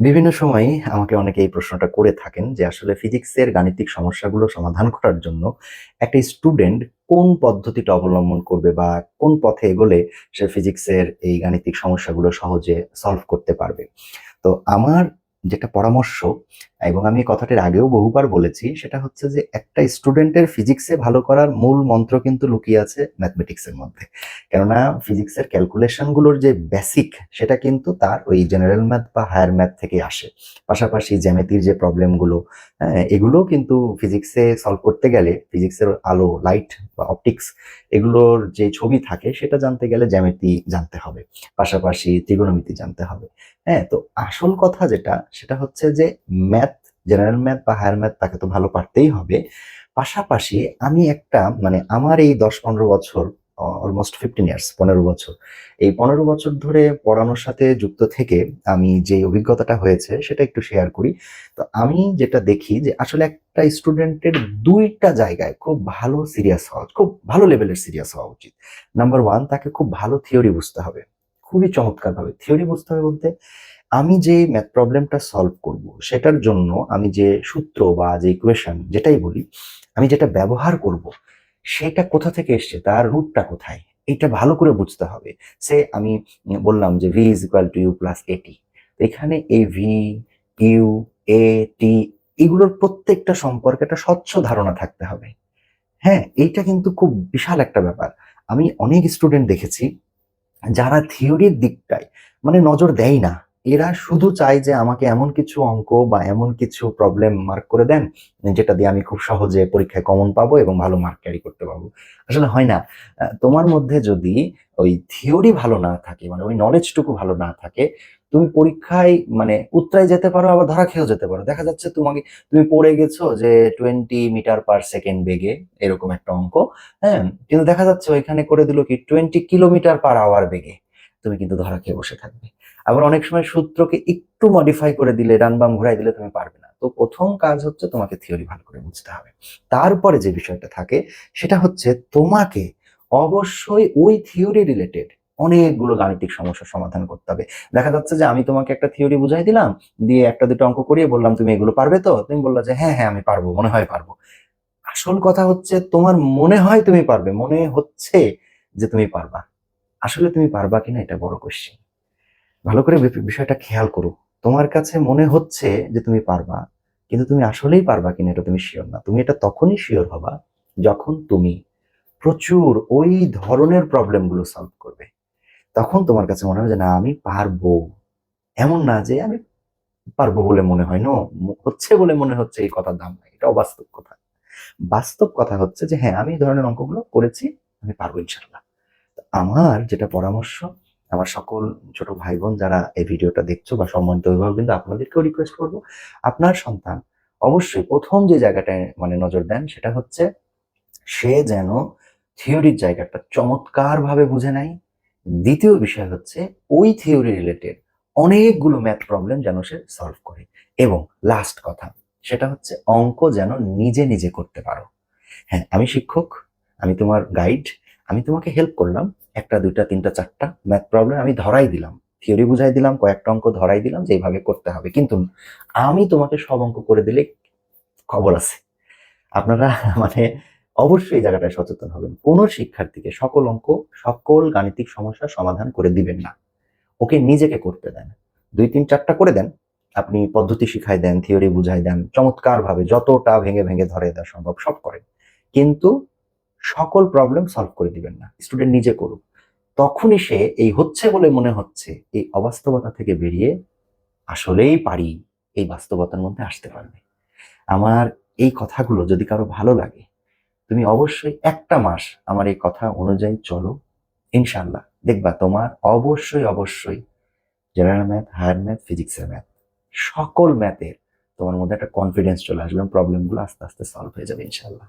বিভিন্ন সময় আমাকে অনেকে এই প্রশ্নটা করে থাকেন যে আসলে ফিজিক্সের গাণিতিক সমস্যাগুলো সমাধান করার জন্য একটা স্টুডেন্ট কোন পদ্ধতিটা অবলম্বন করবে বা কোন পথে এগোলে সে ফিজিক্সের এই গাণিতিক সমস্যাগুলো সহজে সলভ করতে পারবে। তো আমার যেটা পরামর্শ এবং আমি কথাটির আগেও বহুবার বলেছি, সেটা হচ্ছে যে একটা স্টুডেন্টের ফিজিক্সে ভালো করার মূল মন্ত্র কিন্তু লুকিয়ে আছে ম্যাথমেটিক্সের মধ্যে। কেননা ফিজিক্সের ক্যালকুলেশনগুলোর যে বেসিক সেটা কিন্তু তার ওই জেনারেল ম্যাথ বা হায়ার ম্যাথ থেকে আসে। পাশাপাশি জ্যামিতির যে প্রবলেমগুলো হ্যাঁ এগুলোও কিন্তু ফিজিক্সে সলভ করতে গেলে ফিজিক্সের আলো লাইট বা অপটিক্স এগুলোর যে ছবি থাকে, সেটা জানতে গেলে জ্যামিতি জানতে হবে। পাশাপাশি ত্রিগোণমিতি জানতে হবে। হ্যাঁ তো আসল কথা যেটা, সেটা হচ্ছে যে ম্যাথ জেনারেল ম্যাথ বা হায়ার ম্যাথ তাকে তো ভালো পারতেই হবে। পাশাপাশি আমি একটা মানে আমার এই দশ পনেরো বছর অলমোস্ট ফিফটিন ইয়ার্স পনেরো বছর, এই পনেরো বছর ধরে পড়ানোর সাথে যুক্ত থেকে আমি যে অভিজ্ঞতাটা হয়েছে সেটা একটু শেয়ার করি। তো আমি যেটা দেখি যে আসলে একটা স্টুডেন্টের দুইটা জায়গায় খুব ভালো সিরিয়াস হওয়া, খুব ভালো লেভেলের সিরিয়াস হওয়া উচিত। নাম্বার ওয়ান তাকে খুব ভালো থিওরি বুঝতে হবে। খুবই চমৎকার ভাবে থিওরি বুঝতে হবে বলতে আমি যে ম্যাথ প্রবলেমটা সলভ করব, সেটার জন্য আমি যে সূত্র বা যে ইকুয়েশন যেটাই বলি, আমি যেটা ব্যবহার করব, সেটা কোথা থেকে এসছে, তার রুটটা কোথায়, এটা ভালো করে বুঝতে হবে। সে আমি বললাম যে V is equal to U plus at এখানে এই ভি ইউ এ টি এগুলোর প্রত্যেকটা সম্পর্কে একটা স্বচ্ছ ধারণা থাকতে হবে। হ্যাঁ এইটা কিন্তু খুব বিশাল একটা ব্যাপার। আমি অনেক স্টুডেন্ট দেখেছি, যারা থিওরির দিকটায় মানে নজর দেয় না। এরা শুধু চায় যে আমাকে এমন কিছু অঙ্ক বা এমন কিছু প্রবলেম মার্ক করে দেন, যেটা দিয়ে আমি খুব সহজে পরীক্ষায় কমন পাবো এবং ভালো মার্ক ক্যারি করতে পারব আসলে হয় না। তোমার মধ্যে যদি ওই থিওরি ভালো না থাকে মানে ওই নলেজটুকু ভালো না থাকে, তুমি পরীক্ষায় মানে উত্তরায় যেতে পারো, আবার ধরা খেয়েও যেতে পারো। দেখা যাচ্ছে তোমাকে, তুমি পড়ে গেছো যে টোয়েন্টি মিটার পার সেকেন্ড বেগে, এরকম একটা অঙ্ক হ্যাঁ? কিন্তু দেখা যাচ্ছে ওইখানে করে দিল কি টোয়েন্টি কিলোমিটার পার আওয়ার বেগে। তুমি কিন্তু ধরা খেয়ে বসে থাকবে। আবার অনেক সময় সূত্রকে একটু মডিফাই করে দিলে ডান বাম ঘুরাই দিলে তুমি পারবে না। তো প্রথম কাজ হচ্ছে তোমাকে থিওরি ভালো করে বুঝতে হবে। তারপরে যে বিষয়টা থাকে, সেটা হচ্ছে তোমাকে অবশ্যই ওই থিওরি রিলেটেড অনেকগুলো গাণিতিক সমস্যার সমাধান করতে হবে। দেখা যাচ্ছে যে আমি তোমাকে একটা থিওরি বুঝাই দিলাম, দিয়ে একটা দুটো অঙ্ক করিয়ে বললাম, তুমি এগুলো পারবে তো? তুমি বললা যে হ্যাঁ হ্যাঁ আমি পারব, মনে হয় পারব। আসল কথা হচ্ছে তোমার মনে হয় তুমি পারবে, মনে হচ্ছে যে তুমি পারবা। আসলে তুমি পারবা কিনা এটা বড় কোশ্চেন ভালো করে বিষয়টা খেয়াল করো। তোমার কাছে মনে হচ্ছে যে তুমি পারবা, কিন্তু তুমি আসলেই পারবা কিনা এটা তুমি শিওর না। তুমি এটা তখনই শিওর হবা যখন তুমি প্রচুর ওই ধরনের প্রবলেমগুলো সলভ করবে। তখন তোমার কাছে মনে হবে যে, না, আমি পারব। এমন না যে, আমি পারব বলে মনে হয়। নো হচ্ছে বলে মনে হচ্ছে এই কথার দাম নাই। এটা অবাস্তব কথা। বাস্তব কথা হচ্ছে যে হ্যাঁ আমি এই ধরনের অঙ্কগুলো করেছি, আমি পারব ইনশাল্লাহ আমার যেটা পরামর্শ আমার সকল ছোট ভাই বোন যারা এই ভিডিওটা দেখছ বা সম্মানিত অভিভাবক কিন্তু আপনাদেরকেও রিকোয়েস্ট করব। আপনার সন্তান অবশ্যই প্রথম যে জায়গাটায় মানে নজর দেন সেটা হচ্ছে সে যেন থিওরির জায়গাটা চমৎকার ভাবে বুঝে নেয়। দ্বিতীয় বিষয় হচ্ছে ওই থিওরি রিলেটেড অনেকগুলো ম্যাথ প্রবলেম যেন সে সলভ করে। এবং লাস্ট কথা, সেটা হচ্ছে অঙ্ক যেন নিজে নিজে করতে পারো। হ্যাঁ আমি শিক্ষক, আমি তোমার গাইড আমি তোমাকে হেল্প করলাম, একটা, দুইটা, তিনটা, চারটা ম্যাথ প্রবলেম আমি ধরাই দিলাম। থিওরি বুঝাই দিলাম, কয়েকটা অঙ্ক ধরাই দিলাম যে এইভাবে করতে হবে। কিন্তু আমি তোমাকে সব অঙ্ক করে দিলে খবর আছে। আপনারা মানে অবশ্যই এই জায়গাটায় সচেতন হবেন। কোন শিক্ষার্থীকে সকল অঙ্ক, সকল গাণিতিক সমস্যার সমাধান করে দিবেন না। ওকে নিজেকে করতে দেন। দুই, তিন, চারটা করে দেন। আপনি পদ্ধতি শিখাই দেন থিওরি বুঝাই দেন চমৎকার ভাবে যতটা ভেঙে ভেঙে ধরে দেওয়া সম্ভব সব করেন। কিন্তু সকল প্রবলেম সলভ করে দিবেন না। স্টুডেন্ট নিজে করুক। তখনই সে এই হচ্ছে বলে মনে হচ্ছে, এই অবাস্তবতা থেকে বেরিয়ে আসলেই পারি এই বাস্তবতার মধ্যে আসতে পারবে। আমার এই কথাগুলো যদি কারও ভালো লাগে, তুমি অবশ্যই একটা মাস আমার এই কথা অনুযায়ী চলো। ইনশাল্লাহ দেখবা তোমার অবশ্যই অবশ্যই জেনারেল ম্যাথ হায়ার ম্যাথ ফিজিক্সের ম্যাথ সকল ম্যাথের তোমার মধ্যে একটা কনফিডেন্স চলে আসবে প্রবলেমগুলো আস্তে আস্তে সলভ হয়ে যাবে ইনশাল্লাহ